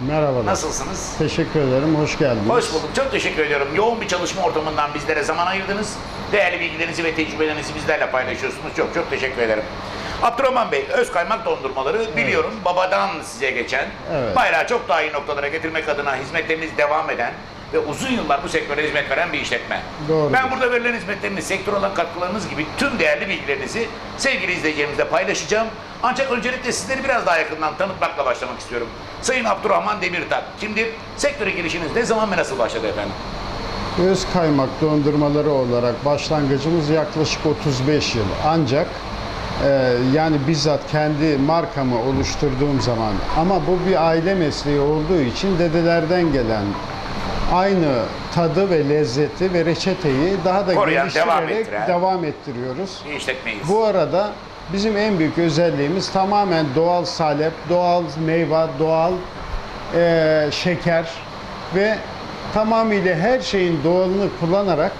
Merhabalar. Nasılsınız? Teşekkür ederim. Hoş geldiniz. Hoş bulduk. Çok teşekkür ediyorum. Yoğun bir çalışma ortamından bizlere zaman ayırdınız. Değerli bilgilerinizi ve tecrübelerinizi bizlerle paylaşıyorsunuz. Çok çok teşekkür ederim. Abdurrahman Bey, öz kaymak dondurmaları biliyorum babadan size geçen, Evet. bayrağı çok daha iyi noktalara getirmek adına hizmetleriniz devam eden ve uzun yıllar bu sektöre hizmet veren bir işletme. Doğrudur. Ben burada verilen hizmetleriniz, sektör olan katkılarınız gibi tüm değerli bilgilerinizi sevgili izleyicilerimizle paylaşacağım. Ancak öncelikle sizleri biraz daha yakından tanıtmakla başlamak istiyorum. Sayın Abdurrahman Demirtak, şimdi sektöre girişiniz ne zaman ve nasıl başladı efendim? Öz kaymak dondurmaları olarak başlangıcımız yaklaşık 35 yıl. Ancak e, yani bizzat kendi markamı oluşturduğum zaman ama bu bir aile mesleği olduğu için dedelerden gelen aynı tadı ve lezzeti ve reçeteyi daha da Koruyan, devam geliştirerek ettiren. devam ettiriyoruz. İşletmeyiz. Bu arada bizim en büyük özelliğimiz tamamen doğal salep, doğal meyve, doğal eee, şeker ve tamamıyla her şeyin doğalını kullanarak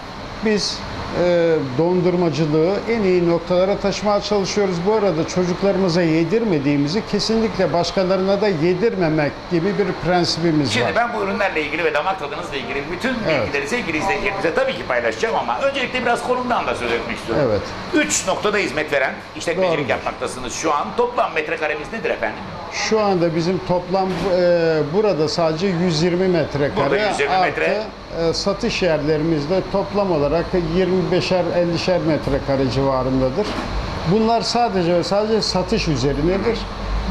biz eee, dondurmacılığı en iyi noktalara taşımaya çalışıyoruz. Bu arada çocuklarımıza yedirmediğimizi kesinlikle başkalarına da yedirmemek gibi bir prensibimiz Şimdi var. ben bu ürünlerle ilgili ve damak tadınızla ilgili bütün Evet. bilgileri sevgili izleyicilerimize tabii ki paylaşacağım ama öncelikle biraz konumdan da söz etmek istiyorum. Evet. Üç noktada hizmet veren işletmecilik Doğrudur. yapmaktasınız şu an. Toplam metrekaremiz nedir efendim? Şu anda bizim toplam e, burada sadece 120 metrekare Burada 120 artı metre. e, satış yerlerimizde toplam olarak 25'er 50'şer metrekare civarındadır. Bunlar sadece ve sadece satış üzerinedir.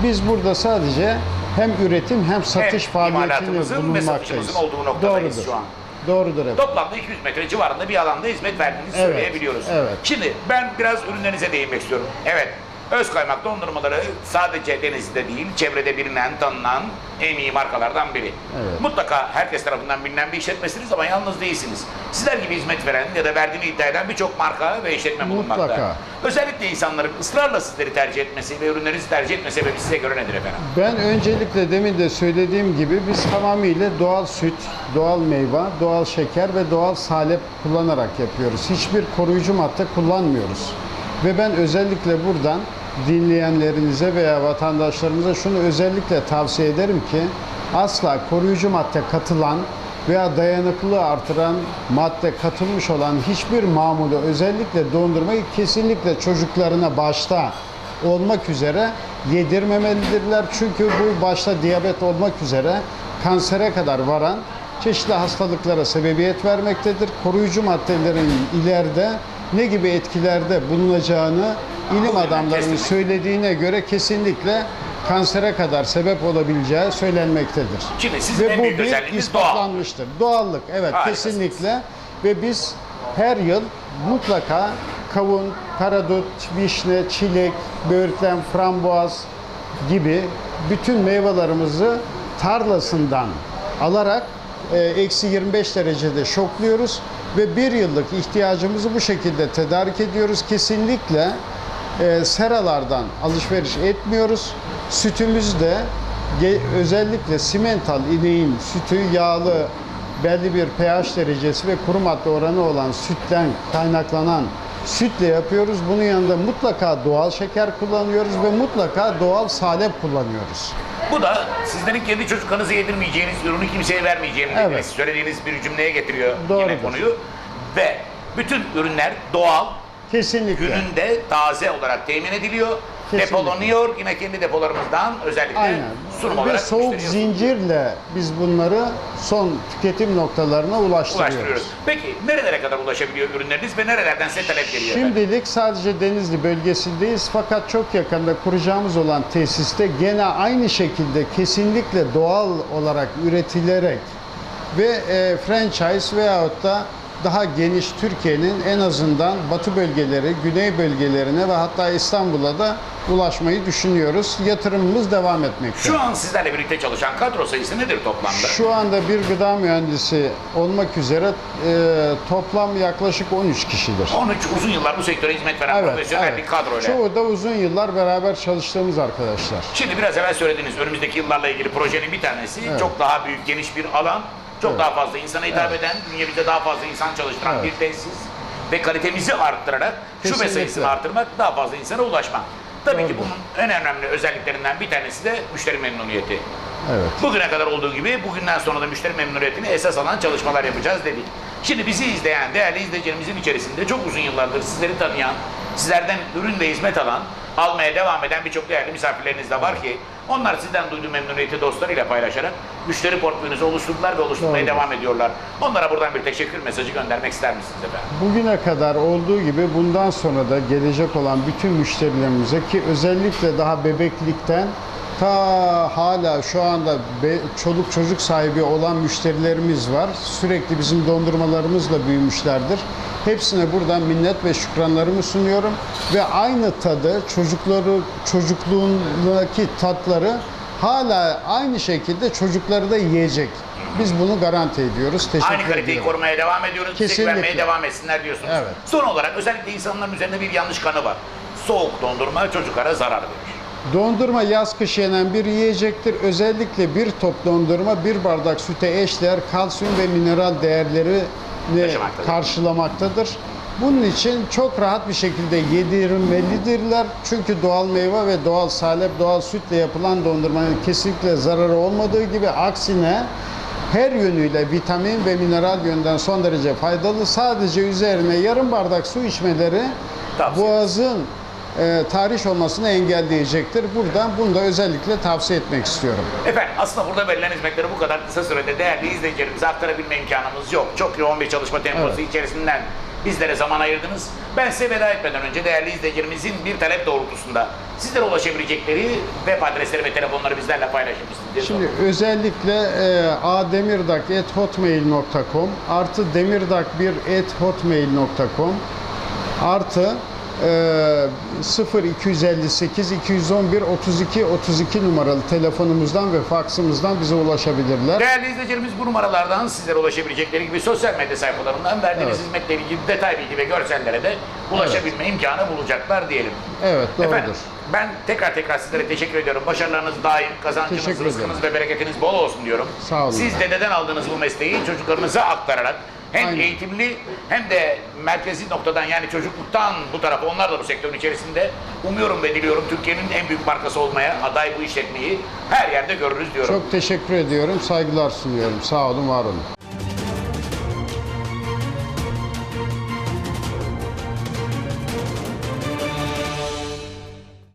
Biz burada sadece hem üretim hem satış faaliyetinde imalatımızın ve bulunmaktayız. satışımızın olduğu noktadayız Doğrudur. şu an. Doğrudur efendim. Toplamda 200 metre civarında bir alanda hizmet verdiğinizi Evet, söyleyebiliyoruz. evet. Şimdi ben biraz ürünlerinize değinmek istiyorum. Evet, öz kaymak dondurmaları sadece Denizli'de değil, çevrede bilinen, tanınan en iyi markalardan biri. Evet. Mutlaka herkes tarafından bilinen bir işletmesiniz ama yalnız değilsiniz. Sizler gibi hizmet veren ya da verdiğini iddia eden birçok marka ve işletme bulunmakta. Mutlaka. Özellikle insanların ısrarla sizleri tercih etmesi ve ürünlerinizi tercih etme sebebi size göre nedir efendim? Ben öncelikle demin de söylediğim gibi biz tamamıyla doğal süt, doğal meyve, doğal şeker ve doğal salep kullanarak yapıyoruz. Hiçbir koruyucu madde kullanmıyoruz. Ve ben özellikle buradan dinleyenlerinize veya vatandaşlarımıza şunu özellikle tavsiye ederim ki asla koruyucu madde katılan veya dayanıklılığı artıran madde katılmış olan hiçbir mamulü özellikle dondurmayı kesinlikle çocuklarına başta olmak üzere yedirmemelidirler. Çünkü bu başta diyabet olmak üzere kansere kadar varan çeşitli hastalıklara sebebiyet vermektedir. Koruyucu maddelerin ileride ne gibi etkilerde bulunacağını ilim adamlarının söylediğine göre kesinlikle kansere kadar sebep olabileceği söylenmektedir. Şimdi sizin Ve en bu büyük bir özelliğiniz doğal. ispatlanmıştır. Doğallık evet Harikasınız. kesinlikle ve biz her yıl mutlaka kavun, karadut, vişne, çilek, böğürtlen, frambuaz gibi bütün meyvelerimizi tarlasından alarak e, eksi 25 derecede şokluyoruz ve bir yıllık ihtiyacımızı bu şekilde tedarik ediyoruz. Kesinlikle e, seralardan alışveriş etmiyoruz. Sütümüz de özellikle simental ineğin sütü yağlı belli bir pH derecesi ve kuru madde oranı olan sütten kaynaklanan sütle yapıyoruz. Bunun yanında mutlaka doğal şeker kullanıyoruz ve mutlaka doğal salep kullanıyoruz. Bu da sizlerin kendi çocuklarınıza yedirmeyeceğiniz, ürünü kimseye vermeyeceğiniz Evet. söylediğiniz bir cümleye getiriyor yine Doğrudur. konuyu. Ve bütün ürünler doğal, Kesinlikle. gününde taze olarak temin ediliyor. Kesinlikle. Depolanıyor. Yine kendi depolarımızdan özellikle Aynen. Sunum olarak soğuk müşteriye zincirle biz bunları son tüketim noktalarına ulaştırıyoruz. ulaştırıyoruz. Peki nerelere kadar ulaşabiliyor ürünleriniz ve nerelerden size talep geliyor? efendim? Şimdilik sadece Denizli bölgesindeyiz fakat çok yakında kuracağımız olan tesiste gene aynı şekilde kesinlikle doğal olarak üretilerek ve e, franchise veyahut da daha geniş Türkiye'nin en azından batı bölgeleri, güney bölgelerine ve hatta İstanbul'a da ulaşmayı düşünüyoruz. Yatırımımız devam etmekte. Şu an sizlerle birlikte çalışan kadro sayısı nedir toplamda? Şu anda bir gıda mühendisi olmak üzere e, toplam yaklaşık 13 kişidir. 13 uzun yıllar bu sektöre hizmet veren Evet, profesyonel evet. bir kadroyla. Çoğu da uzun yıllar beraber çalıştığımız arkadaşlar. Şimdi biraz evvel söylediğiniz önümüzdeki yıllarla ilgili projenin bir tanesi Evet. çok daha büyük geniş bir alan, çok Evet. daha fazla insana hitap eden, bünyemizde daha fazla insan çalıştıran Evet. bir tesis ve kalitemizi arttırarak şube Kesinlikle. sayısını arttırmak, daha fazla insana ulaşmak. Tabii ki bunun en önemli özelliklerinden bir tanesi de müşteri memnuniyeti. Evet. Bugüne kadar olduğu gibi bugünden sonra da müşteri memnuniyetini esas alan çalışmalar yapacağız dedik. Şimdi bizi izleyen değerli izleyicilerimizin içerisinde çok uzun yıllardır sizleri tanıyan, sizlerden ürün ve hizmet alan, almaya devam eden birçok değerli misafirleriniz de var ki onlar sizden duyduğu memnuniyeti dostlarıyla paylaşarak müşteri portföyünüzü oluşturdular ve oluşturmaya Doğru. devam ediyorlar. Onlara buradan bir teşekkür mesajı göndermek ister misiniz efendim? Bugüne kadar olduğu gibi bundan sonra da gelecek olan bütün müşterilerimize ki özellikle daha bebeklikten ta hala şu anda be- çoluk çocuk sahibi olan müşterilerimiz var. Sürekli bizim dondurmalarımızla büyümüşlerdir. Hepsine buradan minnet ve şükranlarımı sunuyorum ve aynı tadı çocukları çocukluğundaki tatları hala aynı şekilde çocukları da yiyecek. Biz bunu garanti ediyoruz. Teşekkür Aynı kaliteyi ediyorum. korumaya devam ediyoruz. Bize Kesinlikle. güvenmeye devam etsinler diyorsunuz. Evet. Son olarak özellikle insanların üzerinde bir yanlış kanı var. Soğuk dondurma çocuklara zarar verir. Dondurma yaz kış yenen bir yiyecektir. Özellikle bir top dondurma bir bardak süte eşdeğer kalsiyum ve mineral değerleri Taşımaktadır. karşılamaktadır. Bunun için çok rahat bir şekilde yedirilmelidirler. Çünkü doğal meyve ve doğal salep, doğal sütle yapılan dondurmanın kesinlikle zararı olmadığı gibi aksine her yönüyle vitamin ve mineral yönden son derece faydalı. Sadece üzerine yarım bardak su içmeleri Tavsiye. boğazın e, tahriş olmasını engelleyecektir. Buradan bunu da özellikle tavsiye etmek istiyorum. Efendim aslında burada verilen hizmetleri bu kadar kısa sürede değerli izleyicilerimize aktarabilme imkanımız yok. Çok yoğun bir çalışma temposu Evet. içerisinden bizlere zaman ayırdınız. Ben size veda etmeden önce değerli izleyicilerimizin bir talep doğrultusunda sizlere ulaşabilecekleri web adresleri ve telefonları bizlerle diye Şimdi sordum. özellikle e, ademirdak.hotmail.com artı demirdak1.hotmail.com artı e, 0258 211 32 32 numaralı telefonumuzdan ve faksımızdan bize ulaşabilirler. Değerli izleyicilerimiz bu numaralardan sizlere ulaşabilecekleri gibi sosyal medya sayfalarından verdiğimiz Evet. hizmetle ilgili detay bilgi ve görsellere de ulaşabilme imkanı bulacaklar diyelim. Evet doğrudur. Efendim ben tekrar tekrar sizlere teşekkür ediyorum. Başarılarınız daim, kazancınız, rızkınız ve bereketiniz bol olsun diyorum. Sağ olun. Siz dededen aldığınız bu mesleği çocuklarınıza aktararak hem Aynen. eğitimli hem de merkezi noktadan yani çocukluktan bu tarafa onlar da bu sektörün içerisinde umuyorum ve diliyorum Türkiye'nin en büyük markası olmaya aday bu işletmeyi her yerde görürüz diyorum. Çok teşekkür ediyorum. Saygılar sunuyorum. Sağ olun, var olun.